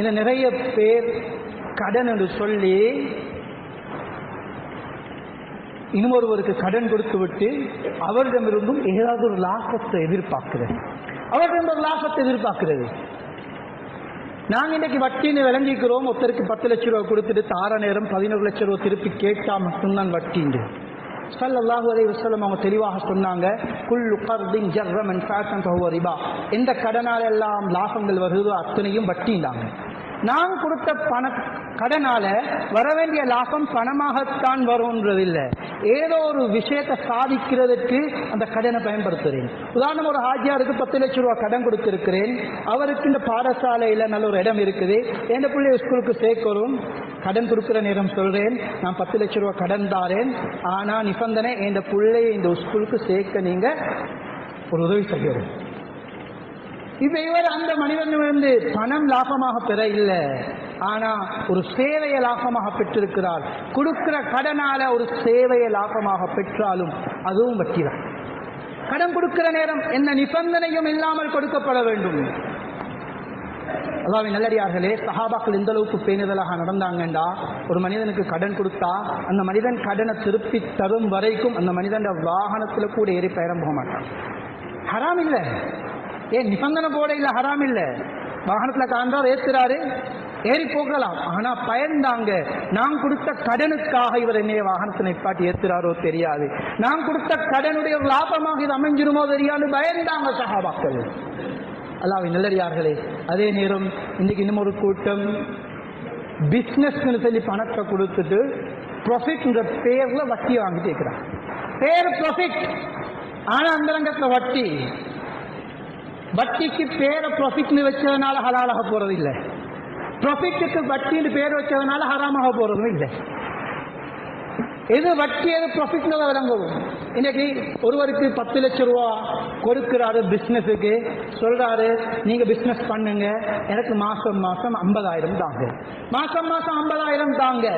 இந்த நிறைய பேர் கடன் என்று சொல்லி இன்னொருவருக்கு கடன் கொடுத்து விட்டு அவரிடமிருந்தும் ஏதாவது ஒரு லாபத்தை எதிர்பார்க்கிறது. அவரிடம் ஒரு லாபத்தை எதிர்பார்க்கிறது. நாங்கள் இன்னைக்கு வட்டின்னு விளங்கிக்கிறோம். ஒருத்தருக்கு பத்து லட்ச ரூபா கொடுத்துட்டு தார நேரம் பதினோரு லட்ச ரூபா திருப்பி கேட்டா மட்டும்தான் வட்டிண்டு ஸல்லல்லாஹு அலைஹி வசலம் அவங்க தெளிவாக சொன்னாங்க குல்லு ஜர்ரம் அண்ட் ஃபேஷன் ரிபா. எந்த கடனால எல்லாம் லாபங்கள் வருதோ அத்தனையும் வட்டிந்தாங்க நான் கொடுத்த பண கடனால வர வேண்டிய லாபம் பணமாகத்தான் வரும்ன்றதில்லை. ஏதோ ஒரு விஷயத்தை சாதிக்கிறதுக்கு அந்த கடனை பயன்படுத்துகிறேன் உதாரணம் ஒரு ஹாஜியாருக்கு பத்து லட்சம் ரூபா கடன் கொடுத்திருக்கிறேன். அவருக்கு இந்த பாடசாலையில் நல்ல ஒரு இடம் இருக்குது. எந்த பிள்ளைய ஸ்கூலுக்கு சேர்க்கிறோம் கடன் கொடுக்குற நேரம் சொல்றேன். நான் பத்து லட்சம் ரூபா கடன் தாரேன். ஆனால் நிபந்தனை இந்த பிள்ளையை இந்த ஸ்கூலுக்கு சேர்க்க நீங்கள் ஒரு உதவி செய்யணும். இப்ப இவர் அந்த மனிதனிலிருந்து பணம் லாபமாக பெற இல்லை. ஆனா ஒரு சேவையை லாபமாக பெற்றிருக்கிறார். கொடுக்கிற கடனால ஒரு சேவையை லாபமாக பெற்றாலும் அதுவும் வட்டிதான். கடன் கொடுக்கிற நேரம் என்ன நிபந்தனையும் இல்லாமல் கொடுக்கப்பட வேண்டும். அதாவது நல்லடியார்களே சஹாபாக்கள் இந்த அளவுக்கு பேணுதலாக நடந்தாங்கண்டா? ஒரு மனிதனுக்கு கடன் கொடுத்தா அந்த மனிதன் கடனை திருப்பி தரும் வரைக்கும் அந்த மனிதன் வாகனத்துல கூட ஏறி பயணம் போக மாட்டான். ஹராம் இல்லை. ஏன் நிபந்தனை போட இல்லை ஹராம் இல்லை. வாகனத்தில் காண்றார் ஏத்துறாரு. ஏறி போகலாம். ஆனா பயந்தாங்க. நான் கொடுத்த கடனுக்காக இவர் என்னைய வாகனத்தை நிப்பாட்டி ஏத்துறாரோ தெரியாது. நான் கொடுத்த கடனுடைய லாபமாக இது அமைஞ்சிருமோ தெரியாது. பயந்தாங்க சகாபாக்கள். அல்லாவின் நல்லடியார்களே அதே நேரம் இன்னைக்கு இன்னும் ஒரு கூட்டம். பிஸ்னஸ்னு சொல்லி பணத்தை கொடுத்துட்டு ப்ராஃபிட்ன்ற பேர்ல வட்டி வாங்கிட்டு இருக்கிறான். பேர் ப்ராஃபிட் ஆனா அந்த ரங்கத்துல வட்டி. வட்டிக்கு பேரை ப்ராஃபிட்னு வச்சதுனால ஹலாலாக போறது இல்லை. ப்ராஃபிட்டுக்கு வட்டின்னு பேர் வச்சதுனால ஹராமாக போகிறதும் இல்லை. எது வட்டி எது ப்ராஃபிட்னு விளங்கும். இன்னைக்கு ஒருவருக்கு பத்து லட்சம் ரூபா கொடுக்கிறாரு பிஸ்னஸுக்கு சொல்றாரு நீங்க பிஸ்னஸ் பண்ணுங்க. எனக்கு மாசம் மாசம் ஐம்பதாயிரம் தாங்க. மாசம் மாசம் ஐம்பதாயிரம் தாங்க.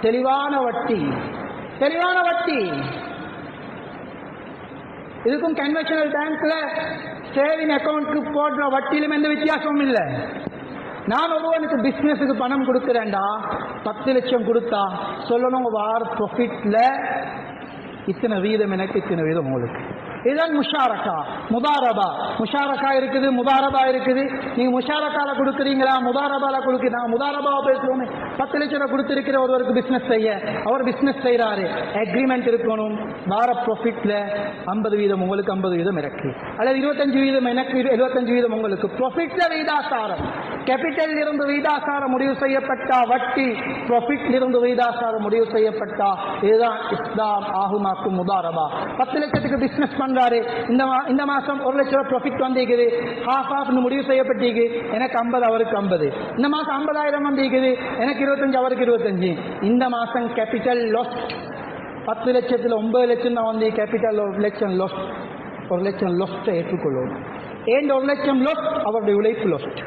தெளிவான வட்டி. தெளிவான வட்டி. இதுக்கும் கன்வென்ஷனல் பேங்க்ல சேவிங் அக்கௌண்ட்டுக்கு போடுற வட்டியிலும் எந்த வித்தியாசமும் இல்லை. நான் ஒருவனுக்கு பிஸ்னஸுக்கு பணம் கொடுக்குறேன்டா பத்து லட்சம் கொடுத்தா சொல்லணும் வார ப்ராஃபிட்டில் இத்தனை வீதம் எனக்கு இத்தனை வீதம் உங்களுக்கு. இதுதான் முஷாரக்கா முதாரபா. முஷாரக்கா இருக்குது முதாரபா இருக்குது. நீங்க முஷாரக்கால கொடுக்குறீங்களா? முதாரபால கொடுக்கு நான் முதாரபாவை பேசுவோமே. பத்து லட்சம் கொடுத்துருக்கிற ஒருவருக்கு பிசினஸ் செய்ய. அவர் பிசினஸ் செய்யறாரு அக்ரிமெண்ட் இருக்கணும். வார ப்ராஃபிட்ல ஐம்பது வீதம் உங்களுக்கு ஐம்பது வீதம் எனக்கு. அல்லது இருபத்தஞ்சு வீதம் எனக்கு எழுபத்தஞ்சு வீதம் உங்களுக்கு. ப்ராஃபிட்ல வீதாசாரம் கேபிட்டல் இருந்து வீதாசாரம் முடிவு செய்யப்பட்டா வட்டி ப்ராஃபிட் இருந்து வீதாசாரம் முடிவு செய்யப்பட்டா இதுதான் இஸ்லாம் ஆகுமாக்கும் முதாரபா பத்து லட்சத்துக்கு பிசினஸ் பண்றாரு. இந்த மா- இந்த மாசம் ஒரு லட்ச ரூபாய் ப்ராஃபிட் வந்திருக்குது ஹாஃப் ஹாஃப்னு முடிவு செய்யப்பட்டிருக்கு எனக்கு ஐம்பது அவருக்கு ஐம்பது. இந்த மாசம் ஐம்பதாயிரம் வந்திருக்குது எனக்கு இருபத்தஞ்சு அவருக்கு இருபத்தஞ்சு. இந்த மாசம் கேபிட்டல் லாஸ் பத்து லட்சத்தில் ஒன்பது லட்சம் தான் வந்து கேபிட்டல் ஒரு லட்சம் லாஸ் ஒரு லட்சம் லாஸ்ட்டை ஏற்றுக்கொள்ளும் ஏன் ஒரு லட்சம் லாஸ் அவருடைய உழைப்பு லாஸ்ட்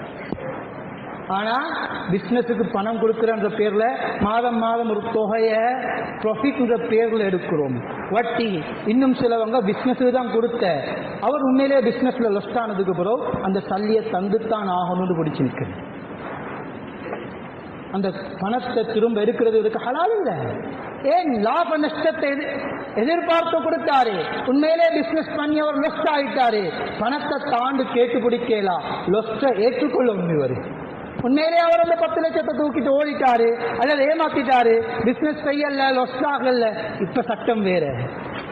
ஆனால் பிஸ்னஸுக்கு பணம் கொடுக்குறன்ற பேரில் மாதம் மாதம் ஒரு தொகையை ப்ராஃபிட்ன்ற பேரில் எடுக்கிறோம். வட்டி இன்னும் சிலவங்க பிஸ்னஸுக்கு தான் கொடுத்த. அவர் உண்மையிலே பிஸ்னஸில் லொஸ்ட் ஆனதுக்கு பிறகு அந்த சல்லியை தந்துத்தான் ஆகணும்னு பிடிச்சிருக்கு அந்த பணத்தை திரும்ப எடுக்கிறது இதுக்கு ஹலால் இல்லை. ஏன் லாப நஷ்டத்தை எதிர்பார்த்து கொடுத்தாரு. உண்மையிலே பிசினஸ் பண்ணி அவர் லொஸ்ட் ஆயிட்டாரு. பணத்தை தாண்டு கேட்டு பிடிக்கலாம் லொஸ்ட ஏற்றுக்கொள்ள முடியும் உண்மையிலேயே அவர் அந்த பத்து லட்சத்தை தூக்கிட்டு ஓடிட்டாரு அல்லது ஏமாத்திட்டாரு. பிசினஸ் செய்யல லொஸ்ட் ஆகல இப்ப சட்டம் வேற.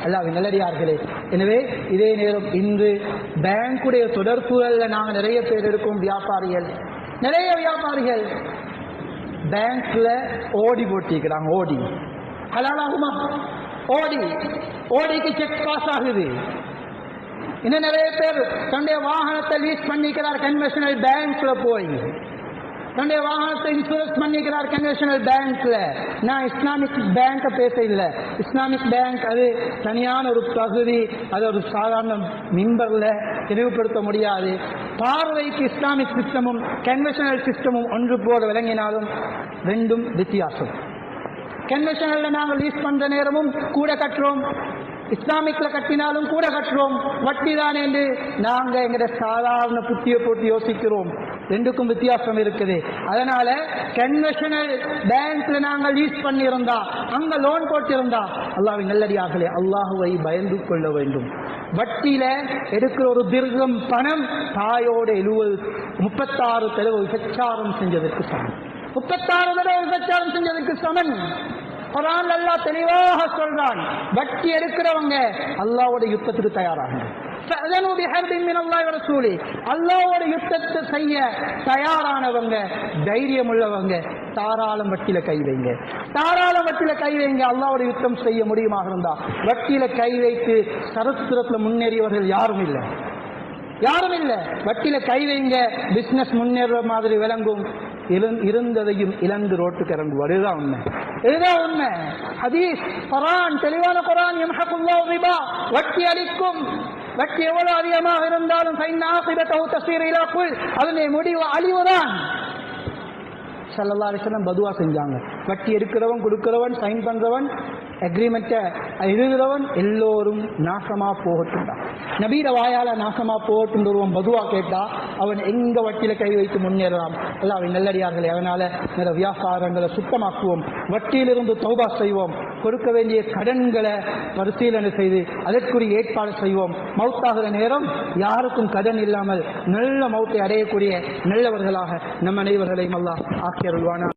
அல்லாவின் நல்லடியார்களே எனவே இதே நேரம் இன்று பேங்குடைய தொடர்புகள்ல நாங்கள் நிறைய பேர் இருக்கோம் வியாபாரிகள். நிறைய வியாபாரிகள் பேங்க்ல ஓடி போட்டிக்கிறாங்க ஓடி. ஹலாலாகுமா ஓடி. ஓடிக்கு செக் பாஸ் ஆகுது. இன்னும் நிறைய பேர் தன்னுடைய வாகனத்தை லீஸ் பண்ணிக்கிறார் கன்வென்ஷனல் பேங்க்ல போய். தன்னுடைய வாகனத்தை இன்சூரன்ஸ் பண்ணிக்கிறார் கன்வென்ஷனல் பேங்க்ல நான் இஸ்லாமிக் பேங்க பேச இல்லை இஸ்லாமிக் பேங்க் அது தனியான ஒரு பகுதி. அது ஒரு சாதாரண மிம்பர்ல தெளிவுபடுத்த முடியாது. பார்வைக்கு இஸ்லாமிக் சிஸ்டமும் கன்வென்ஷனல் சிஸ்டமும் ஒன்று போல விளங்கினாலும் ரெண்டும் வித்தியாசம். கன்வென்ஷனல்ல நாங்கள் லீஸ் பண்ற நேரமும் கூட கட்டுறோம் இஸ்லாமிக்ல கட்டினாலும் கூட கட்டுறோம் வட்டி தானே என்று நாங்க எங்கட சாதாரண புத்தியை போட்டு யோசிக்கிறோம். ரெண்டுக்கும் வித்தியாசம் இருக்குது. அதனால கன்வெஷனல் பேங்க்ல நாங்கள் லீஸ் பண்ணியிருந்தா அங்க லோன் போட்டிருந்தா அல்லாஹ்வின் நல்லடியாகலே அல்லாஹுவை பயந்து கொள்ள வேண்டும். வட்டியில எடுக்கிற ஒரு திருகம் பணம் தாயோட எழுவது முப்பத்தாறு தடவை விபச்சாரம் செஞ்சதற்கு சமன் முப்பத்தாறு தடவை விபச்சாரம் செஞ்சதற்கு சமன் குரான் அல்லாஹ் தெளிவாக சொல்றான். வட்டி எடுக்கிறவங்க அல்லாவோட யுத்தத்துக்கு தயாராகுங்க. ஃபஅதனு பிஹர்பின் மின் அல்லாஹ் ரசூலி அல்லாவோட யுத்தத்தை செய்ய தயாரானவங்க தைரியம் உள்ளவங்க தாராளம் வட்டியில கை வைங்க. தாராளம் வட்டியில கை வைங்க அல்லாவோட யுத்தம் செய்ய முடியுமாக இருந்தா. வட்டியில கை வைத்து சரஸ்திரத்துல முன்னேறியவர்கள் யாரும் இல்லை. யாரும் இல்லை. வட்டியில கை வைங்க பிசினஸ் முன்னேற மாதிரி விளங்கும். இருந்ததையும் இழந்து ரோட்டுக்கு இறங்கும் அதுதான் உண்மை. இதுதான் உண்மை. ஹதீஸ் குரான் தெளிவான குரான் எம்ஹபுல்லா வட்டி அளிக்கும். வட்டி எவ்வளவு அதிகமாக இருந்தாலும் அதனுடைய முடிவு அழிவுதான். சல்லல்லா அலிஸ்லாம் பதுவா செஞ்சாங்க. வட்டி எடுக்கிறவன் கொடுக்கிறவன் சைன் பண்றவன் அக்ரிமெண்ட்டை எழுதுறவன் எல்லோரும் நாசமா போகட்டும் நபீர வாயால நாசமா போகட்டும் ஒருவன் பதுவா கேட்டா அவன் எங்க வட்டியில கை வைத்து முன்னேறலாம்? அல்ல அவன் நல்லடியார்களே அதனால நிறைய வியாபாரங்களை சுத்தமாக்குவோம். வட்டியிலிருந்து தௌபா செய்வோம். கொடுக்க வேண்டிய கடன்களை பரிசீலனை செய்து அதற்குரிய ஏற்பாடு செய்வோம். மவுத்தாகிற நேரம் யாருக்கும் கடன் இல்லாமல் நல்ல மௌத்தை அடையக்கூடிய நல்லவர்களாக நம் அனைவர்களையும் அல்லா ஆக்கியருள்வானா